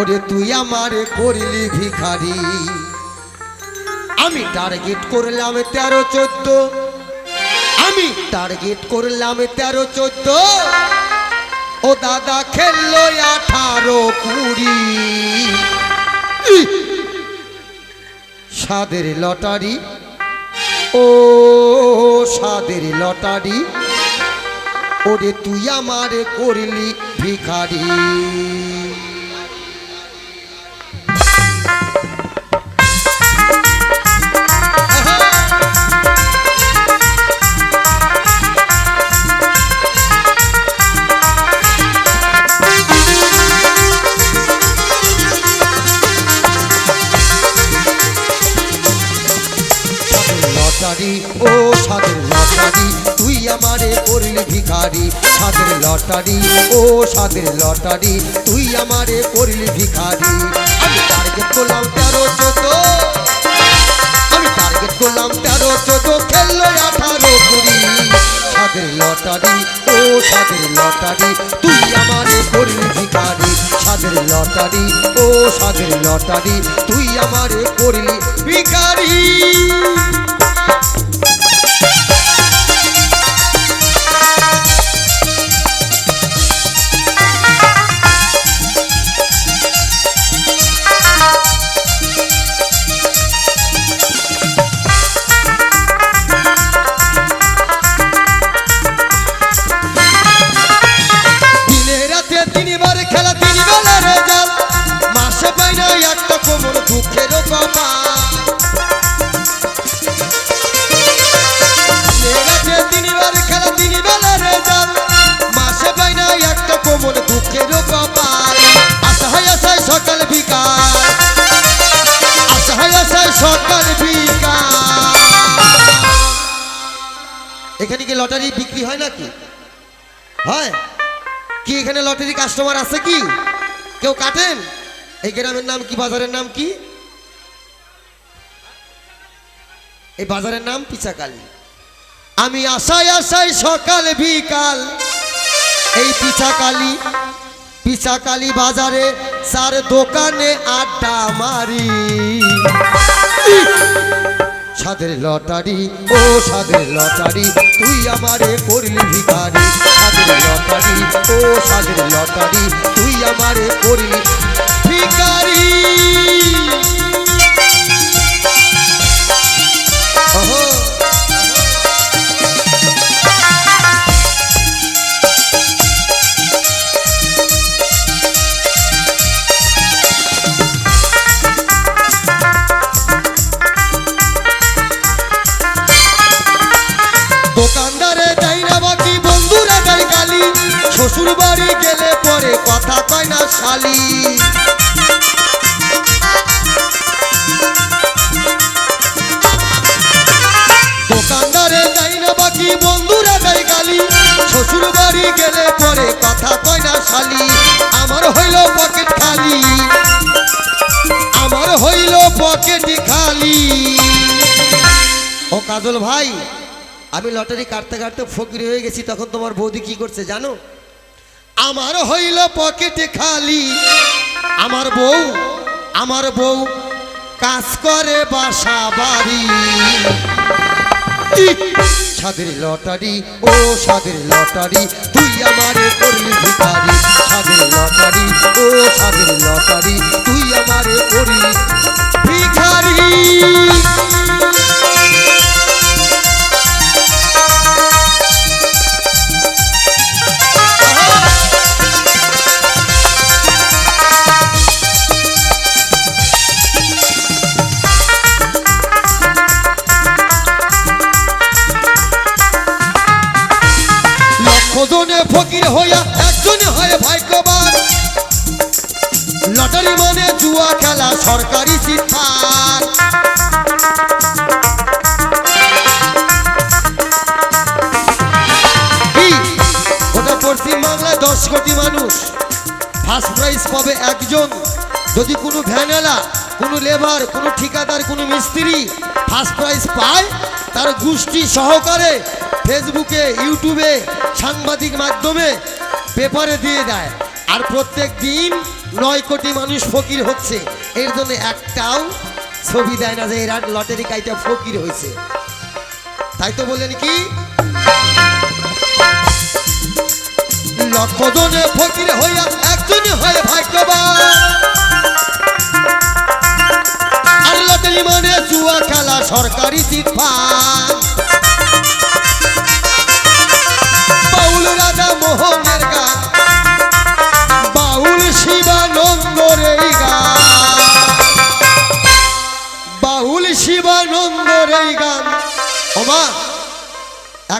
ওরে তুই আমারে করলি ভিখারি। আমি টার্গেট করলাম তেরো চোদ্দ। আমি টার্গেট করলাম তেরো চোদ্দ। ও দাদা খেললো আঠারো কুড়ি। ইহ! স্বাদের লটারি। ও সাদের লটারি। ওরে তুই আমারে করলি ভিখারি। আমারে করলি ভিখারি সাদের লটারি, ও সাদের লটারি, তুই আমারে করলি ভিখারি। আমি টার্গেট করলাম তেরো চোদ্দ, আমি টার্গেট করলাম তেরো চোদ্দ, খেললো আঠারো কুড়ি। সাদের লটারি, ও সাদের লটারি, তুই আমারে করলি ভিখারি। সাদের লটারি, ও সাদের লটারি, তুই আমারে করলি ভিখারি। লটারি বিক্রি হয় নাকি? হয়? কি এখানে লটারি কাস্টমার আছে কি? কেউ কাটেন? এই গ্রামের নাম কি, বাজারের নাম কি? এই বাজারের নাম পিচাকালী। আমি আশায় আশায় সকাল, বিকাল এই পিচাকালী পিচাকালী বাজারে সার দোকানে আড্ডা মারি। সাদের লটারি ও সাদের লটারি তুই আমারে করলি ভিখারি। সাদের লটারি ও সাদের লটারি ভাই, আমি লটারি কাটতে কাটতে ফকির হয়ে গেছি, তখন তোমার বৌদি কি করছে জানো? আমার হইল পকেটে খালি, আমার বউ আমার বউ কাজ করে বাসা বাড়ি! সাদের লটারি, ও সাদের লটারি, তুই আমারে করলি ভিখারি। সাদের লটারি, ও সাদের লটারি, তুই আমারে করলি ভিখারি। হইয়া একজনে হয় ভাগ্যবান। লটারি মানে জুয়া খেলা, সরকারি শিক্ষা। কি? পশ্চিম দশ কোটি মানুষ। ফার্স্ট প্রাইজ পাবে একজন। যদি কোনো ভ্যানেলা, কোনো লেবার কোনো ঠিকাদার, কোনো মিস্ত্রি ফার্স্ট প্রাইজ পায় তার গোষ্ঠী সহকারে ফেসবুকে, ইউটিউবে, সাংবাদিক মাধ্যমে পেপারে দিয়ে দেয়। আর প্রত্যেক দিন নয় কোটি মানুষ ফকির হচ্ছে। এর জন্য একটাও ছবি দেয় না যে এরা লটারি কাইটা ফকির হয়েছে। তাই তো বললেন কি? লক্ষ ফকির হইয়া একজনই হয় ভাগ্যবান। আর লটারি মানে জুয়া খেলা, সরকারি চিৎফান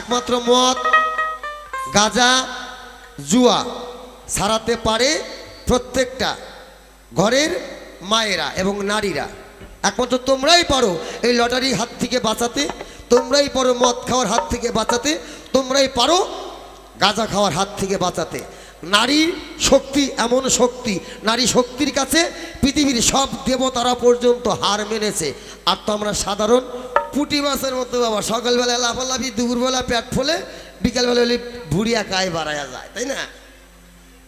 একমাত্র মদ, গাজা, জুয়া সারাতে পারে প্রত্যেকটা ঘরের মায়েরা এবং নারীরা। একমাত্র তোমরাই পারো এই লটারির হাত থেকে বাঁচাতে, তোমরাই পারো মদ খাওয়ার হাত থেকে বাঁচাতে, তোমরাই পারো গাঁজা খাওয়ার হাত থেকে বাঁচাতে। নারীর শক্তি এমন শক্তি, নারী শক্তির কাছে পৃথিবীর সব দেবতারা পর্যন্ত হার মেনেছে। আর তো আমরা সাধারণ পুটি মাছের মতো বাবা। সকালবেলা লাফালাফি, দুপুরবেলা পেট ফোলে, বিকালবেলা হলে ভুড়িয়া একাই বাড়ায়া যায়, তাই না?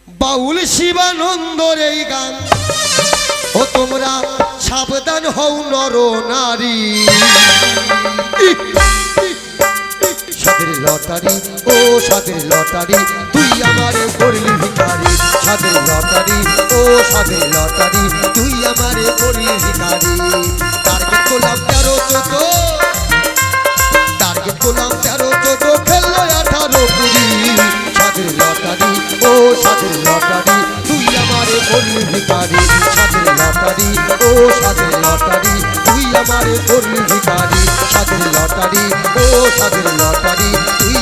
বাউল শিবানন্দর এই গান। ও তোমরা সাবধান হও নর নারী। সাদের লটারি, ও সাদের লটারি, তুই আমারে করলি ভিখারি। সাদের লটারি, ও সাদের লটারি, তুই আমারে ভিখারি টার্গেট করলাম তেরো চোদ্দ টার্গেট করলাম তেরো চোদ্দ খেললো আঠারো কুড়ি। সাদের লটারি, ও সাদের লটারি, তুই আমারে সাদের লটারি, ও লটারি, তুই লটারি, ও লটারি, তুই